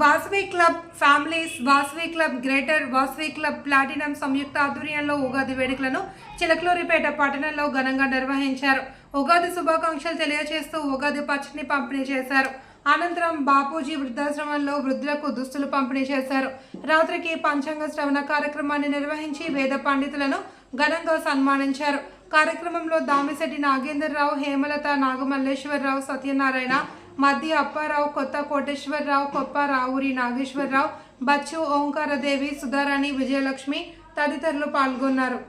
Vasavi club families Vasavi club greater Vasavi club platinum సంయుక్త ఆధ్వర్యంలో ఉగాది వేడుకలను చిలకలూరిపేట పట్టణంలో ఘనంగా నిర్వహించారు. ఉగాది శుభాకాంక్షలు తెలియజేస్తూ ఉగాది పచ్చడిని పంపిణీ చేశారు. అనంతరం బాపూజీ వృద్ధాశ్రమంలో వృద్ధులకు దుస్తులు పంపిణీ చేశారు. రాత్రికి పంచాంగ శ్రవణ కార్యక్రమాన్ని నిర్వహించి వేద పండితులను ఘనంగా సన్మానించారు. కార్యక్రమంలో దామిశెట్టి నాగేంద్రరావు హేమలత నాగమల్లేశ్వరరావు సత్యనారాయణ మధ్య అప్పారావు కొత్త కోటేశ్వరరావు కొప్ప రావురి నాగేశ్వరరావు బచ్చు ఓంకారదేవి సుధారాణి విజయలక్ష్మి తదితరులు పాల్గొన్నారు.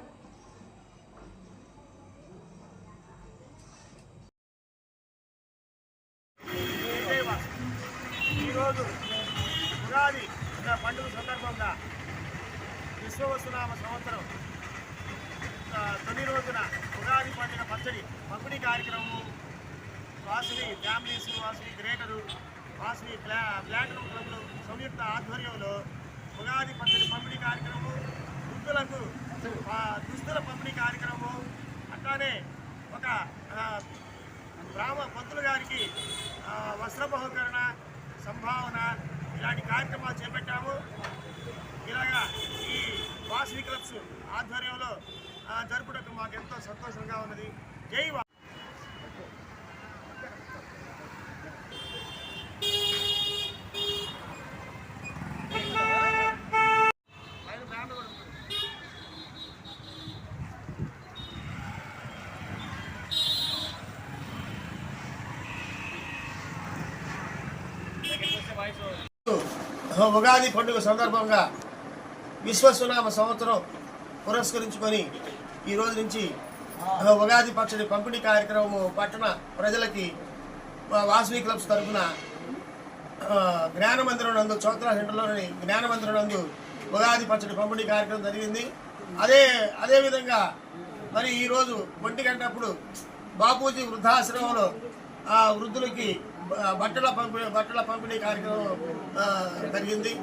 ఈరోజు ఉగాది పండుగ సందర్భంగా విశ్వవసునామ సంవత్సరం. తొలి రోజున ఉగాది పండుగ పచ్చడి పంపిణీ కార్యక్రమము వాసవి ఫ్యామిలీస్ వాసవి గ్రేటరు. వాసవి ప్లా ప్లాటినం క్లబ్లు సంయుక్త ఆధ్వర్యంలో ఉగాది పచ్చడి పంపిణీ కార్యక్రమము వృద్ధులకు దుస్తుల పంపిణీ కార్యక్రమము అట్లానే ఒక గ్రామ పంతులు గారికి వస్త్ర బహుకరణ సంభావన ఇలాంటి కార్యక్రమాలు చేపట్టాము. ఇలాగా ఈ వాసవి క్లబ్స్ ఆధ్వర్యంలో జరుపుటకు మాకు ఎంతో సంతోషంగా ఉన్నది. జై ఉగాది పండుగ సందర్భంగా విశ్వసునామ సంవత్సరం పురస్కరించుకొని ఈ రోజు నుంచి ఉగాది పచ్చడి పంపిణీ కార్యక్రమం పట్టణ ప్రజలకి వాసవి క్లబ్స్ తరఫున జ్ఞానమందిరం నందు చోత్రా సెంటర్లోని జ్ఞానమందిరం నందు ఉగాది పచ్చడి పంపిణీ కార్యక్రమం జరిగింది. అదే అదేవిధంగా మరి ఈరోజు ఒంటి గంటప్పుడు బాపూజీ వృద్ధాశ్రమంలో ఆ వృద్ధులకి బట్టల పంపిణీ బట్టల పంపిణీ కార్యక్రమం జరిగింది.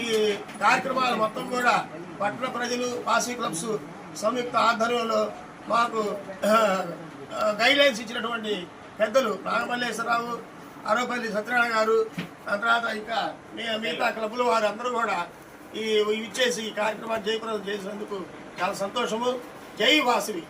ఈ కార్యక్రమాలు మొత్తం కూడా పట్టణ ప్రజలు వాసవి క్లబ్స్ సంయుక్త ఆధ్వర్యంలో మాకు గైడ్లైన్స్ ఇచ్చినటువంటి పెద్దలు నాగమల్లేశ్వరరావు అరవపల్లి సత్యనారాయణ గారు ఆ తర్వాత ఇంకా మిగతా క్లబ్ల వారు అందరూ కూడా ఈ ఇచ్చేసి ఈ కార్యక్రమాన్ని జయప్రదం చేసినందుకు చాలా సంతోషము. జై వాసవి.